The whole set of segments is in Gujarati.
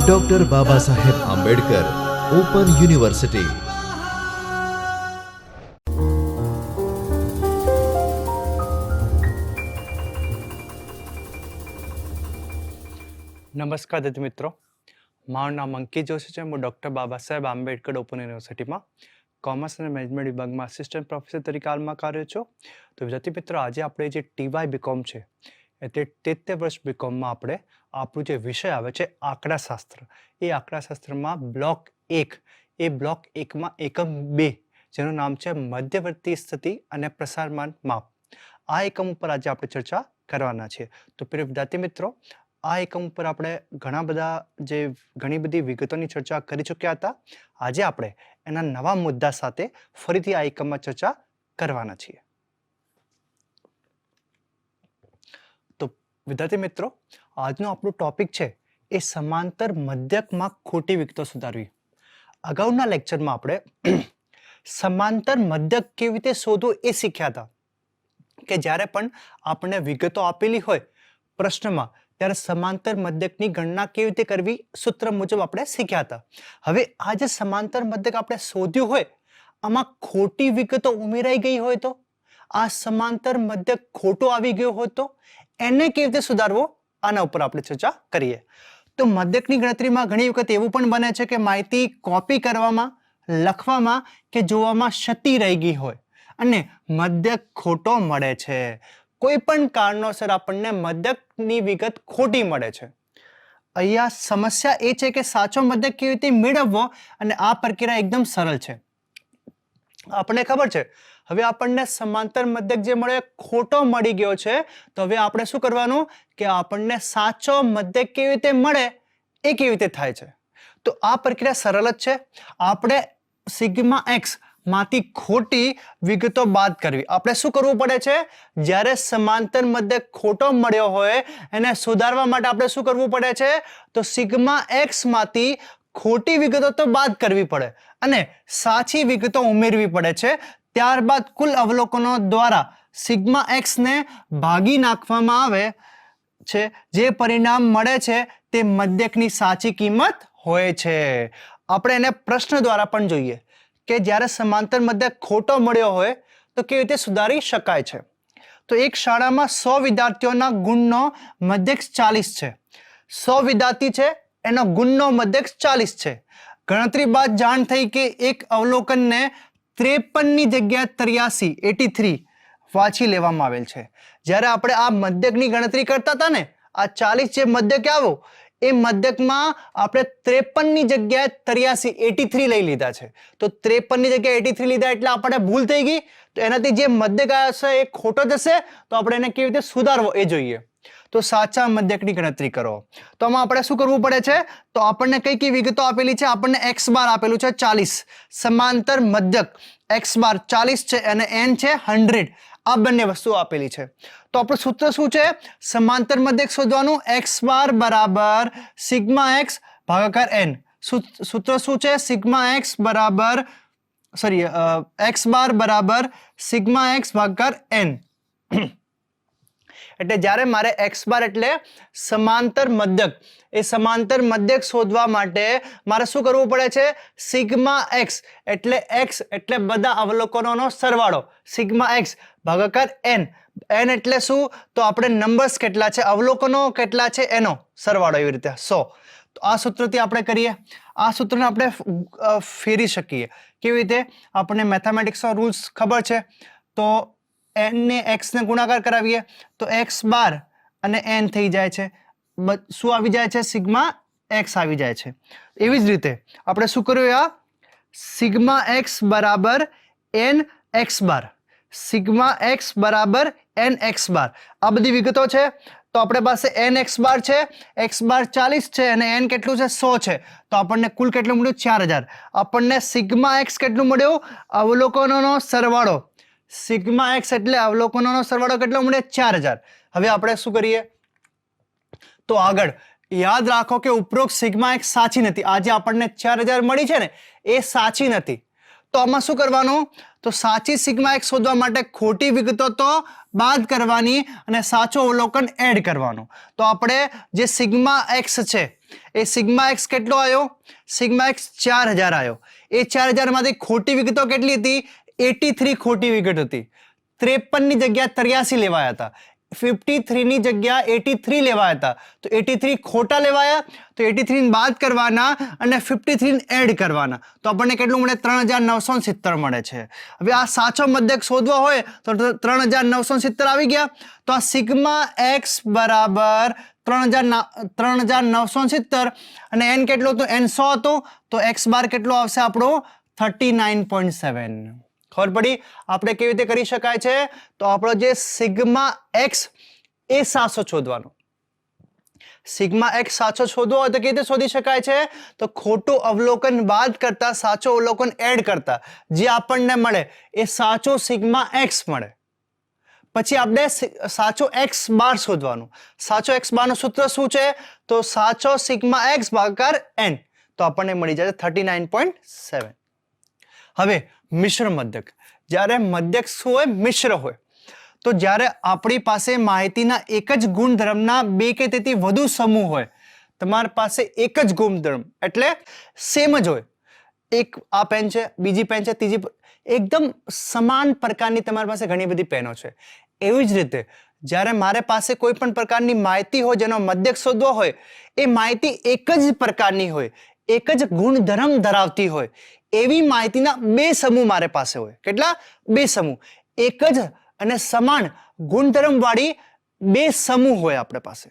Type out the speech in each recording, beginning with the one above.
ડોક્ટર બાબા સાહેબ આંબેડકર ઓપન યુનિવર્સિટી નમસ્કાર દત્ત મિત્રો. મારું નામ અંકિત જોશી છે. હું ડૉક્ટર બાબા સાહેબ આંબેડકર ઓપન યુનિવર્સિટીમાં કોમર્સ અને મેનેજમેન્ટ વિભાગમાં આસિસ્ટન્ટ પ્રોફેસર તરીકે હાલમાં કાર્ય છું. તો વિદ્યાર્થી મિત્રો, આજે આપણે જે ટીવાય બીકોમ છે એટલે તેત્તેર વર્ષ બીકોમમાં આપણે આપણું જે વિષય આવે છે આંકડાશાસ્ત્ર. એ આંકડાશાસ્ત્રમાં બ્લોક એક, એ બ્લોક એકમાં એકમ બે, જેનું નામ છે મધ્યવર્તી સ્થિતિ અને પ્રસારમાન માપ. આ એકમ ઉપર આજે આપણે ચર્ચા કરવાના છે તો પ્રિય વિદ્યાર્થી મિત્રો, આ એકમ ઉપર આપણે ઘણા બધા જે ઘણી બધી વિગતોની ચર્ચા કરી ચૂક્યા હતા. આજે આપણે એના નવા મુદ્દા સાથે ફરીથી આ એકમમાં ચર્ચા કરવાના છીએ તો વિદ્યાર્થી મિત્રો, આજનો આપણો ટોપિક છે એ સમાંતર મધ્યકમાં ખોટી વિગતો સુધારવી. અગાઉના લેક્ચરમાં આપણે સમાંતર મધ્યક કેવી રીતે શોધવું એ શીખ્યા હતા. કે જ્યારે પણ આપણને વિગતો આપેલી હોય પ્રશ્નમાં, ત્યારે સમાંતર મધ્યકની ગણના કેવી રીતે કરવી? સૂત્ર મુજબ આપણે શીખ્યા હતા. હવે આ જે સમાંતર મધ્યક આપણે શોધ્યું હોય, આમાં ખોટી વિગતો ઉમેરાઈ ગઈ હોય તો? આ સમાંતર મધ્યક ખોટો આવી ગયો હતો, એને કેવી રીતે સુધારવો? આના ઉપર આપણે ચર્ચા કરીએ. તો મધ્યકની ગણતરીમાં ઘણી વખત એવું પણ બને છે કે માહિતી કોપી કરવામાં, લખવામાં કે જોવામાં ક્ષતિ રહી ગઈ હોય અને મધ્યક ખોટો મળે છે. કોઈ પણ કારણોસર આપણને મધ્યકની વિગત ખોટી મળે છે. અહીંયા સમસ્યા એ છે કે સાચો મધ્યક કેવી રીતે મેળવવો અને આ પ્રક્રિયા એકદમ સરળ છે. આપણને ખબર છે હવે આપણને સમાંતર મધ્યક જે મળ્યો ખોટો મળી ગયો છે. તો હવે આપણે શું કરવાનું? કે આપણને સાચો મધ્યક કેવી રીતે મળે એ કેવી રીતે થાય છે? તો આ પ્રક્રિયા સરળ જ છે. આપણે સિગ્મા એક્સમાંથી ખોટી વિગતો બાદ કરવી. આપણે શું કરવું પડે છે? જ્યારે સમાંતર મધ્યક ખોટો મળ્યો હોય, એને સુધારવા માટે આપણે શું કરવું પડે છે? તો સિગ્મા એક્સમાંથી ખોટી વિગતો તો બાદ કરવી પડે. અને સાચી વિગતો ઉમેરવી પડે છે. ત્યારબાદ કુલ અવલોકનો દ્વારા સિગ્મા એક્સને ભાગી નાખવામાં આવે છે. જે પરિણામ મળે છે તે મધ્યકની સાચી કિંમત હોય છે. આપણે એને પ્રશ્ન દ્વારા પણ જોઈએ કે જ્યારે સમાંતર મધ્યક ખોટો મળ્યો હોય તો કેવી રીતે સુધારી શકાય છે? તો એક શાળામાં સો વિદ્યાર્થીઓના ગુણનો મધ્યક ચાલીસ છે. સો વિદ્યાર્થી છે, એનો ગુણનો મધ્યક ચાલીસ છે. ગણતરી બાદ જાણ થઈ કે એક અવલોકનને ત્રેપનની જગ્યાએ ત્રિયાસી, એટી થ્રી વાંચી લેવામાં આવેલ છે. જ્યારે આપણે આ મધ્યકની ગણતરી કરતા હતા ને, આ ચાલીસ જે મધ્યક આવો, એ મધ્યકમાં આપણે ત્રેપનની જગ્યાએ ત્રિયાસી, એટી થ્રી લઈ લીધા છે. તો ત્રેપનની જગ્યાએ એટી થ્રી લીધા એટલે આપણે ભૂલ થઈ ગઈ. તો એનાથી જે મધ્યક આવ્યો છે એ ખોટો જશે. તો આપણે એને કેવી રીતે સુધારવો એ જોઈએ. તો સાચા મધ્યકની ગણતરી કરો. તો આમાં આપણે શું કરવું પડે છે? તો આપણને કઈ કઈ વિગતો આપેલી છે? આપણને એક્સ બાર આપેલું છે ચાલીસ. સમાંતર મધ્યક. એક્સ બાર ચાલીસ છે અને એન છે હંડ્રેડ આ બંને વસ્તુઓ આપેલી છે. તો આપણું સૂત્ર શું છે? સમાંતર મધ્યક શોધવાનું એક્સ બાર બરાબર સિગ્મા એક્સ ભાગાકાર એન સૂત્ર શું છે? સિગ્મા એક્સ બરાબર સોરી એક્સ બાર બરાબર સિગ્મા એક્સ ભાગાકાર એન એટલે જ્યારે મારે એક્સ બાર એટલે સમાંતર મધ્યક, એ સમાંતર મધ્યક શોધવા માટે મારે શું કરવું પડે છે? સિગ્મા એક્સ એટલે એક્સ એટલે બધા અવલોકનોનો સરવાળો. સિગ્મા એક્સ ભાગાકાર એન એન એટલે શું? તો આપણે નંબર્સ કેટલા છે? અવલોકનો કેટલા છે? એનો સરવાળો એવી રીતે. સો તો આ સૂત્રથી આપણે કરીએ. આ સૂત્રને આપણે ફેરી શકીએ. કેવી રીતે? આપણને મેથેમેટિક્સના રૂલ્સ ખબર છે. તો એન એક્સને ગુણાકાર કરાવીએ, તો એક્સ બાર અને એન થઈ જાય છે. શું આવી જાય છે? સિગ્મા એક્સ આવી જાય છે. એવી જ રીતે આપણે શું કર્યું આ? સિગ્મા એક્સ બરાબર n x bar. Sigma x બરાબર એન એક્સ બાર. આ બધી વિગતો છે. તો આપણે પાસે એન એક્સ બાર છે એક્સ બાર ચાલીસ છે અને એન કેટલું છે? સો છે. તો આપણને કુલ કેટલું મળ્યું? ચાર હજાર. આપણને સિગ્મા એક્સ કેટલું મળ્યું? અવલોકનોનો સરવાળો સિગ્મા એક્સ એટલે અવલોકનોનો સરવાળો કેટલો મળે? ચાર હજાર. હવે આપણે શું કરીએ? તો આગળ. યાદ રાખો કે ઉપરોક્ત સિગ્મા એક્સ સાચી નથી. આજે આપણને ચાર હજાર મળી છે ને, એ સાચી નથી. તો આમાં શું કરવાનું? તો સાચી સિગ્મા એક્સ શોધવા માટે ખોટી વિગતો તો બાદ કરવાની અને સાચો અવલોકન એડ કરવાનું. તો આપણે જે સિગ્મા એક્સ છે, એ સિગ્મા એક્સ કેટલો આવ્યો સિગ્મા એક્સ ચાર હજાર આવ્યો એ ચાર હજારમાંથી ખોટી વિગતો કેટલી હતી? એટી થ્રી ખોટી વિગત હતી. ત્રેપનની જગ્યા ત્ર્યાસી લેવાયા હતા. ફિફ્ટી થ્રીની જગ્યા એટી થ્રી લેવાયા હતા. તો એટી થ્રી ખોટા લેવાયા, તો એટી થ્રી બાદ કરવાના અને ફિફ્ટી થ્રી એડ કરવાના. તો આપણને કેટલું મળે? ત્રણ હજાર નવસો સિત્તેર મળે છે. હવે આ સાચો મધ્યક શોધવો હોય, તો ત્રણ હજાર નવસો સિત્તેર આવી ગયા. તો આ સિગ્મા એક્સ બરાબર ત્રણ હજાર ત્રણ હજાર નવસો સિત્તેર. અને એન કેટલો હતો? એન સો હતો. તો એક્સ બાર કેટલો આવશે આપણો? Thirty nine point seven. ખબર પડી? આપણે કેવી રીતે કરી શકાય છે? તો આપણો જે સિગ્મા એક્સ એ સાચો શોધવાનો. સિગ્મા એક્સ સાચો શોધવો હોય તો કેવી રીતે શોધી શકાય છે? તો ખોટું અવલોકન બાદ કરતા સાચો અવલોકન એડ કરતા. જે આપણને મળે, એ સાચો સિગ્મા એક્સ મળે. પછી આપણે સાચો એક્સ બાર શોધવાનું. સાચો એક્સ બારનું સૂત્ર શું છે? તો સાચો સિગ્મા એક્સ ભાગાકાર એન તો આપણને મળી જાય થર્ટી નાઇન પોઈન્ટ સેવન. હવે મિશ્ર મધ્યક. જ્યારે મદ્યક શું હોય? મિશ્ર હોય. તો જ્યારે આપણી પાસે માહિતીના એક જ ગુણધર્મના બે કે તેથી વધુ સમૂહ હોય, તમારી પાસે એક જ ગુણધર્મ એટલે સેમ જ હોય. એક આ પેન છે, બીજી પેન છે, ત્રીજી એકદમ સમાન પ્રકારની તમારી પાસે ઘણી બધી પેનો છે. એવી જ રીતે જ્યારે મારે પાસે કોઈ પણ પ્રકારની માહિતી હોય, જેનો મદ્યક શોધવો હોય, એ માહિતી એક જ પ્રકારની હોય. એક જ ગુણધર્મ ધરાવતી હોય, એવી માહિતીના બે સમૂહ મારે પાસે હોય. કેટલા? બે સમૂહ. એક જ અને સમાન ગુણધર્મવાળી બે સમૂહ હોય આપણે પાસે.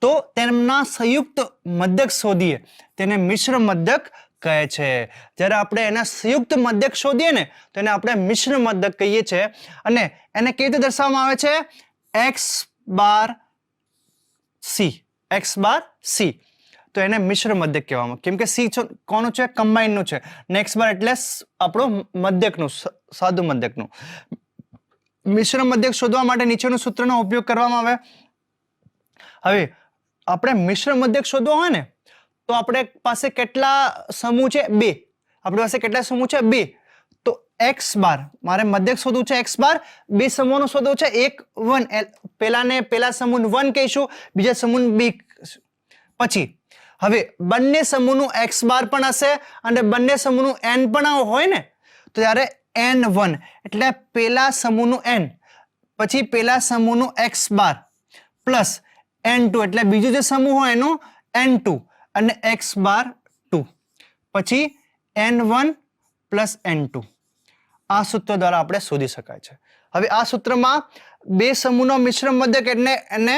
તો તેમના સંયુક્ત મદ્યક શોધીએ. તેને મિશ્ર મદ્યક કહે છે. જ્યારે આપણે એના સંયુક્ત મદ્યક શોધીએ ને, તો એને આપણે મિશ્ર મદ્યક કહીએ છીએ. અને એને કેવી રીતે દર્શાવવામાં આવે છે? X bar c. X bar c. તો એને મિશ્ર મધ્યક કહેવામાં કેમ કે સી કોનું છે? કમ્બાઈનનું છે. નેક્સ્ટ બાર એટલે આપણું આપણો મદ્યકનું સ- સાદું મદ્યકનું મિશ્ર મધ્યક શોધવા માટે નીચેનું સૂત્રનો ઉપયોગ કરવામાં આવે. હવે, આપણે મિશ્ર મદ્યક શોધવો હોય ને, તો આપણે પાસે કેટલા સમૂહ છે? બે. આપણી પાસે કેટલા સમૂહ છે? બે. તો એક્સ બાર મારે મધ્યક શોધવું છે એક્સ બાર બે સમૂહનું શોધવું છે એક વન પેલાને પેલા સમૂહ વન કહીશું, બીજા સમૂહ બે પછી હવે બંને સમૂહનું એક્સ બાર પણ હશે અને બંને સમૂહનું એન પણ હોય ને, તો ત્યારે એન વન એટલે પેલા સમૂહનું એન પછી પેલા સમૂહનું x bar plus n two એટલે બીજું જે સમૂહ હોય એનું એન ટુ અને એક્સ બાર ટુ પછી n one plus n two આ સૂત્ર દ્વારા આપણે શોધી શકાય છે. હવે આ સૂત્રમાં બે સમૂહનો મિશ્ર મધ્યક એટલે એને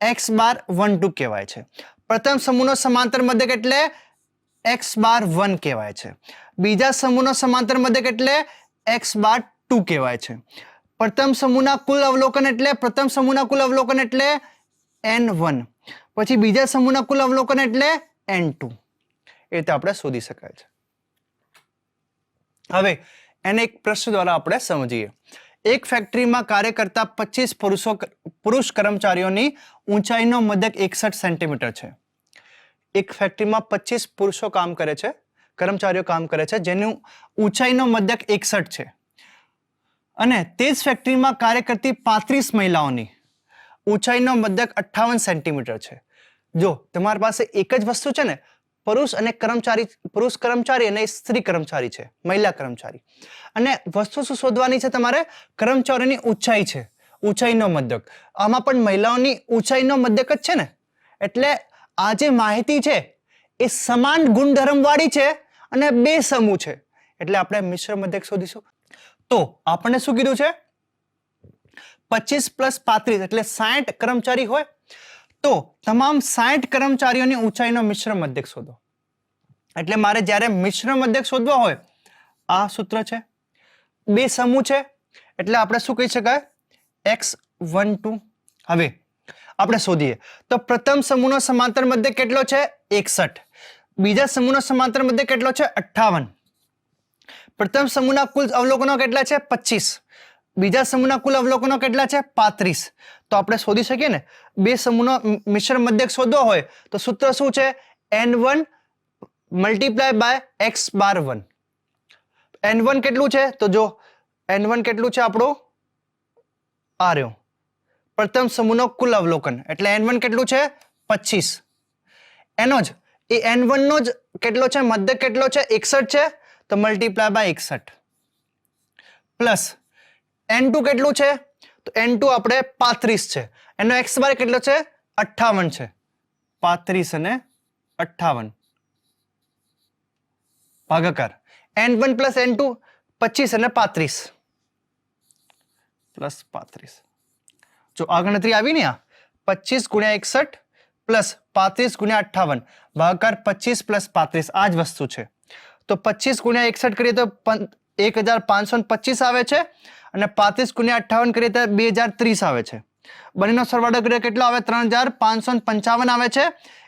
એક્સ બાર વન ટુ કહેવાય છે. પ્રથમ સમૂહનો સમાંતર મધ્યક એટલે એક્સ બાર વન કહેવાય છે. બીજા સમૂહનો સમાંતર મધ્યક એટલે એક્સ બાર ટુ કહેવાય છે. પ્રથમ સમૂહના કુલ અવલોકન એટલે પ્રથમ સમૂહના કુલ અવલોકન એટલે એન વન. પછી બીજા સમૂહના કુલ અવલોકન એટલે એન ટુ. એ રીતે આપણે શોધી શકાય છે. હવે એને એક પ્રશ્ન દ્વારા આપણે સમજીએ. એક ફેક્ટરીમાં કાર્ય કરતા પચીસ પુરુષો પુરુષ કર્મચારીઓની ઊંચાઈનો મધ્યક એકસઠ સેન્ટીમીટર છે. એક ફેક્ટરીમાં પચીસ પુરુષો કામ કરે છે, કર્મચારીઓ કામ કરે છે, જેનું ઊંચાઈનો મધ્યક એકસઠ છે. અને તે જ ફેક્ટરીમાં કાર્ય કરતી પાંત્રીસ મહિલાઓની ઊંચાઈનો મધ્યક અઠ્ઠાવન સેન્ટીમીટર છે. જો, તમારી પાસે એક જ વસ્તુ છે ને પુરુષ અને કર્મચારી પુરુષ કર્મચારી અને સ્ત્રી કર્મચારી છે, મહિલા કર્મચારી. અને વસ્તુ શું શોધવાની છે તમારે? કર્મચારીની ઊંચાઈ છે, ઊંચાઈનો મધ્યક આમાં પણ મહિલાઓની ઊંચાઈનો મધ્યક જ છે ને? એટલે આ જે માહિતી છે, એ સમાન ગુણધર્મવાળી છે અને બે સમૂહ છે. એટલે આપણે મિશ્ર મધ્યક શોધીશું. તો આપણને શું કીધું છે? પચીસ પ્લસ પાંત્રીસ એટલે સાઠ કર્મચારી હોય તો તમામ સાઠ કર્મચારીઓની ઊંચાઈનો મિશ્ર મધ્યક શોધો. એટલે મારે જ્યારે મિશ્ર મધ્યક શોધવો હોય, આ સૂત્ર છે. બે સમૂહ છે, એટલે આપણે શું કહી શકાય? એક્સ વન ટુ હવે આપણે શોધીએ. તો પ્રથમ સમૂહનો સમાંતર મધ્યક કેટલો છે? એકસઠ. બીજા સમૂહનો સમાંતર મધ્યક કેટલો છે? અઠ્ઠાવન. પ્રથમ સમૂહના કુલ અવલોકનો કેટલા છે? પચીસ. બીજા સમૂહના કુલ અવલોકનો કેટલા છે? પાંત્રીસ. તો આપણે શોધી શકીએ ને? બે સમૂહનો મિશ્ર મધ્યક શોધવો હોય, તો સૂત્ર શું છે? N one multiply by x bar one n one કેટલું છે? તો જો એન વન કેટલું છે આપણું? આ રહ્યો પ્રથમ સમૂહનો કુલ અવલોકન. એટલે એન વન કેટલું છે? પચીસ. એનો જ, એ એન વનનો જ કેટલો છે? મધ્યક કેટલો છે? એકસઠ છે? તો મલ્ટીપ્લાય બાય એકસઠ. પ્લસ એન ટુ કેટલું છે? તો એન ટુ આપણે પાંત્રીસ છે. એનો એક્સ બાર કેટલો છે? અઠ્ઠાવન છે. પાંત્રીસ અને અઠ્ઠાવન. ભાગાકાર. N one plus n two પચીસ અને પાંત્રીસ. પ્લસ પાંત્રીસ. જો આ ગણતરી આવી ને આ, પચીસ ગુણ્યા એકસઠ પ્લસ પાંત્રીસ ગુણ્યા અઠ્ઠાવન. ભાગાકાર પચીસ પ્લસ પાંત્રીસ, આ જ વસ્તુ છે. તો પચીસ ગુણ્યા એકસઠ કરીએ તો એક હજાર પાંચસો પચીસ આવે છે. અને પાંત્રીસ ગુણ્યા અઠ્ઠાવન કરીએ તો બે હજાર ત્રીસ આવે છે. બંનેનો સરવાળો કરીએ કેટલો આવે? ત્રણ હજાર પાંચસો પંચાવન આવે છે.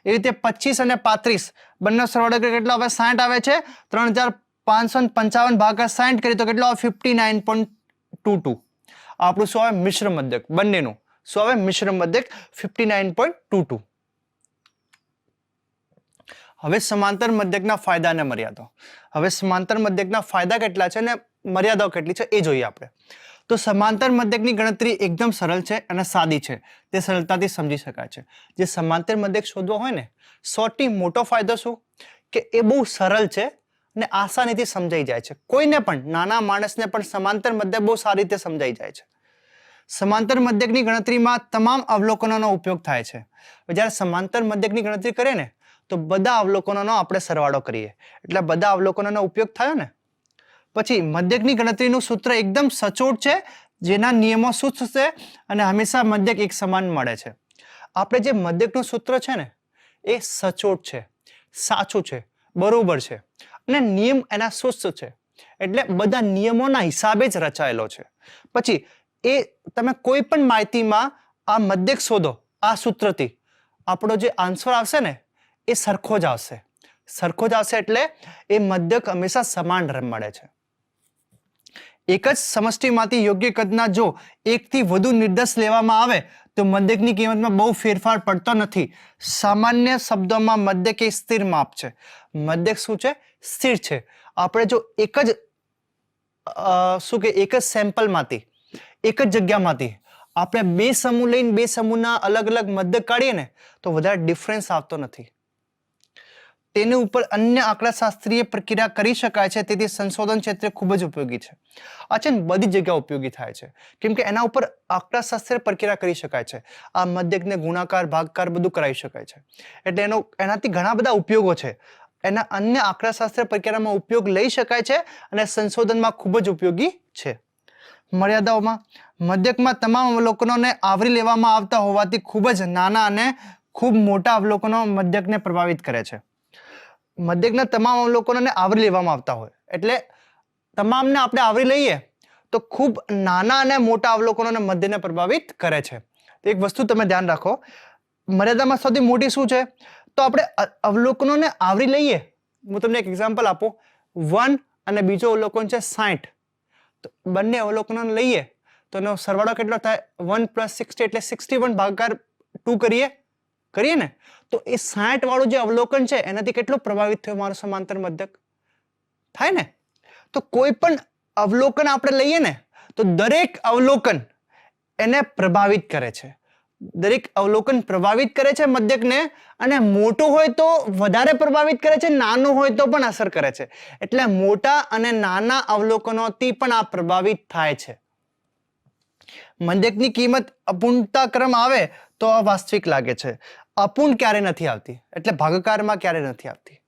એ રીતે પચીસ અને પાંત્રીસ બંનેનો સરવાળો કરીએ કેટલો આવે? સાઠ આવે છે. ત્રણ હજાર પાંચસો પંચાવન ભાગા સાઠ કરીએ તો કેટલો આવે? Fifty nine point two two. આપણું શું આવે? મિશ્ર મધ્યક. બંનેનું. શું આવે? મિશ્ર મધ્યક fifty nine point two two. હવે સમાંતર મધ્યકના ફાયદા અને મર્યાદાઓ હવે સમાંતર મધ્યકના ફાયદા કેટલા છે? અને મર્યાદાઓ કેટલી છે એ જોઈએ આપણે. તો સમાંતર મધ્યકની ગણતરી એકદમ સરળ છે અને સાદી છે. તે સરળતાથી સમજી શકાય છે. જે સમાંતર મધ્યક શોધવો હોય ને સૌથી મોટો ફાયદો શું? કે એ બહુ સરળ છે અને આસાનીથી સમજાઈ જાય છે. કોઈને પણ, નાના માણસને પણ સમાંતર મધ્યક બહુ સારી રીતે સમજાઈ જાય છે. સમાંતર મધ્યકની ગણતરીમાં તમામ અવલોકનોનો ઉપયોગ થાય છે. જ્યારે સમાંતર મધ્યકની ગણતરી કરીએ ને, તો બધા અવલોકનોનો આપણે સરવાળો કરીએ. એટલે બધા અવલોકનોનો ઉપયોગ થયો ને પછી મધ્યકની ગણતરીનું સૂત્ર એકદમ સચોટ છે, જેના નિયમો શુદ્ધ છે અને હંમેશા મધ્યક એક સમાન મળે છે. આપણે જે મધ્યકનું સૂત્ર છે ને, એ સચોટ છે, સાચું છે, બરોબર છે અને નિયમ એના સુસ્ત છે. એટલે બધા નિયમોના હિસાબે જ રચાયેલો છે. પછી એ તમે કોઈ પણ માહિતીમાં આ મધ્યક શોધો, આ સૂત્રથી, આપણો જે આન્સર આવશે ને, એ સરખો જ આવશે. સરખો જ આવશે એટલે એ મધ્યક હંમેશા સમાન મળે છે. એક જ સમષ્ટિમાંથી યોગ્ય કદના જો એકથી વધુ નિર્દેશ લેવામાં આવે, તો મદ્યકની કિંમતમાં બહુ ફેરફાર પડતો નથી. સામાન્ય શબ્દોમાં મદ્યક એ સ્થિર માપ છે. મદ્યક શું છે? સ્થિર છે. આપણે જો એક જ શું કે, એક જ સેમ્પલમાંથી એક જ જગ્યામાંથી આપણે બે સમૂહ લઈને બે સમૂહના અલગ અલગ મદ્યક કાઢીએ ને, તો વધારે ડિફરન્સ આવતો નથી. તેની ઉપર અન્ય આંકડાશાસ્ત્રીય પ્રક્રિયા કરી શકાય છે. તેથી સંશોધન ક્ષેત્રે ખૂબ જ ઉપયોગી છે. આ છે બધી જગ્યા ઉપયોગી થાય છે. કેમ કે એના ઉપર આંકડાશાસ્ત્રીય પ્રક્રિયા કરી શકાય છે. આ મધ્યકને ગુણાકાર, ભાગકાર બધું કરાવી શકાય છે. એટલે એનો, એનાથી ઘણા બધા ઉપયોગો છે. એના અન્ય આંકડાશાસ્ત્ર પ્રક્રિયામાં ઉપયોગ લઈ શકાય છે અને સંશોધનમાં ખૂબ જ ઉપયોગી છે. મર્યાદાઓમાં, મધ્યકમાં તમામ અવલોકનોને આવરી લેવામાં આવતા હોવાથી ખૂબ જ નાના અને ખૂબ મોટા અવલોકનો મધ્યકને પ્રભાવિત કરે છે. મધ્યકના તમામ અવલોકનોને આવરી લેવામાં આવતા હોય. એટલે તમામને આપણે આવરી લઈએ તો ખૂબ નાના અને મોટા અવલોકનોને મધ્યને પ્રભાવિત કરે છે. એક વસ્તુ તમે ધ્યાન રાખો, મર્યાદામાં સૌથી મોટી શું છે? તો આપણે અવલોકનોને આવરી લઈએ. હું તમને એક એક્ઝામ્પલ આપું. વન અને બીજો અવલોકન છે સાઠ તો બંને અવલોકનોને લઈએ તો એનો સરવાળો કેટલો થાય? વન પ્લસ સિક્સટી એટલે સિક્સટી વન ભાગાકાર ટુ કરીએ. કરીએ ને, તો એ સાઠ વાળું જે અવલોકન છે, એનાથી કેટલું પ્રભાવિત થયું મારું સમાંતર મધ્યક થાય ને? તો કોઈ પણ અવલોકન આપણે લઈએ ને, તો દરેક અવલોકન એને પ્રભાવિત કરે છે. દરેક અવલોકન પ્રભાવિત કરે છે મધ્યકને અને મોટું હોય તો વધારે પ્રભાવિત કરે છે, નાનું હોય તો પણ અસર કરે છે. એટલે મોટા અને નાના અવલોકનોથી પણ આ પ્રભાવિત થાય છે. મધ્યકની કિંમત અપૂર્ણતા ક્રમ આવે તો અવાસ્તવિક લાગે છે. અપૂર્ણ ક્યારે નથી આવતી? એટલે ભાગાકારમાં ક્યારે નથી આવતી?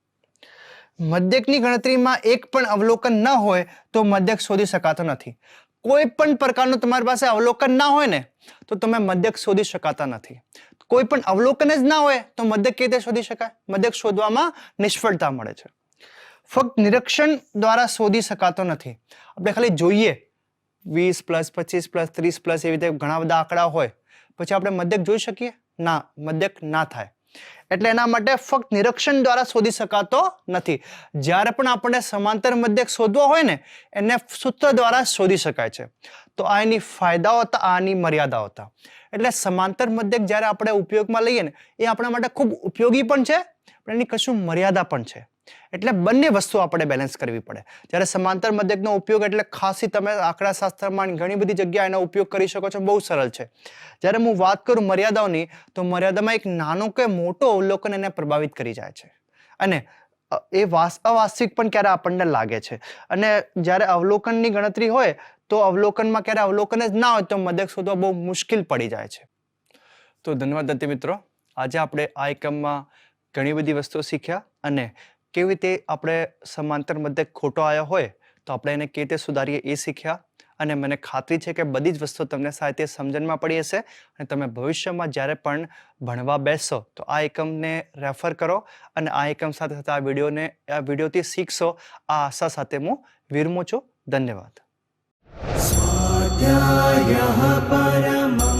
મધ્યકની ગણતરીમાં એક પણ અવલોકન ન હોય તો મધ્યક શોધી શકાતો નથી. કોઈ પણ પ્રકારનું તમારી પાસે અવલોકન ના હોય ને, તો તમે મધ્યક શોધી શકાતા નથી. કોઈ પણ અવલોકન જ ના હોય, તો મધ્યક કેવી રીતે શોધી શકાય? મધ્યક શોધવામાં નિષ્ફળતા મળે છે. ફક્ત નિરીક્ષણ દ્વારા શોધી શકાતો નથી. આપણે ખાલી જોઈએ. વીસ પ્લસ, પચીસ પ્લસ, ત્રીસ પ્લસ એવી રીતે ઘણા બધા આંકડા હોય. પછી આપણે મધ્યક જોઈ શકીએ? ના મદ્યક ના થાય. એટલે એના માટે ફક્ત નિરીક્ષણ દ્વારા શોધી શકાતો નથી. જ્યારે પણ આપણે સમાંતર મધ્યક શોધવો હોય ને, એને સૂત્ર દ્વારા શોધી શકાય છે. તો આ એની ફાયદાઓ હતા આ એની મર્યાદાઓ હતા. એટલે સમાંતર મધ્યક જ્યારે આપણે ઉપયોગમાં લઈએ ને, એ આપણા માટે ખૂબ ઉપયોગી પણ છે, પણ એની કશું મર્યાદા પણ છે. એટલે બંને વસ્તુ આપણે બેલેન્સ કરવી પડે. જ્યારે સમાંતર મધ્યકનો ઉપયોગ એટલે ખાસી તમે આંકડાશાસ્ત્રમાં ઘણી બધી જગ્યાએ એનો ઉપયોગ કરી શકો છો, બહુ સરળ છે. જ્યારે હું વાત કરું મર્યાદાઓની, તો મર્યાદામાં એક નાનો કે મોટો અવલોકન એને પ્રભાવિત કરી જાય છે. અને એ વાસ અવાસ્તવિક પણ ક્યારે આપણને લાગે છે. અને જ્યારે અવલોકનની ગણતરી હોય, તો અવલોકનમાં ક્યારે અવલોકન જ ના હોય, તો મદક શોધવા બહુ મુશ્કેલ પડી જાય છે. તો ધન્યવાદ દત્તી મિત્રો. આજે આપણે આ એકમમાં ઘણી બધી વસ્તુઓ શીખ્યા અને કેવી રીતે આપણે સમાંતર મધ્ય ખોટો આવ્યો હોય, તો આપણે એને કેવી રીતે સુધારીએ એ શીખ્યા. અને મને ખાતરી છે કે બધી જ વસ્તુ તમને સાહિત્ય સમજણમાં પડી હશે અને તમે ભવિષ્યમાં જ્યારે પણ ભણવા બેસશો તો આ એકમને રેફર કરો અને આ એકમ સાથે સાથે આ વિડીયોને, આ વિડીયોથી શીખશો. આ આશા સાથે હું વિરમું છું. ધન્યવાદ. પરમા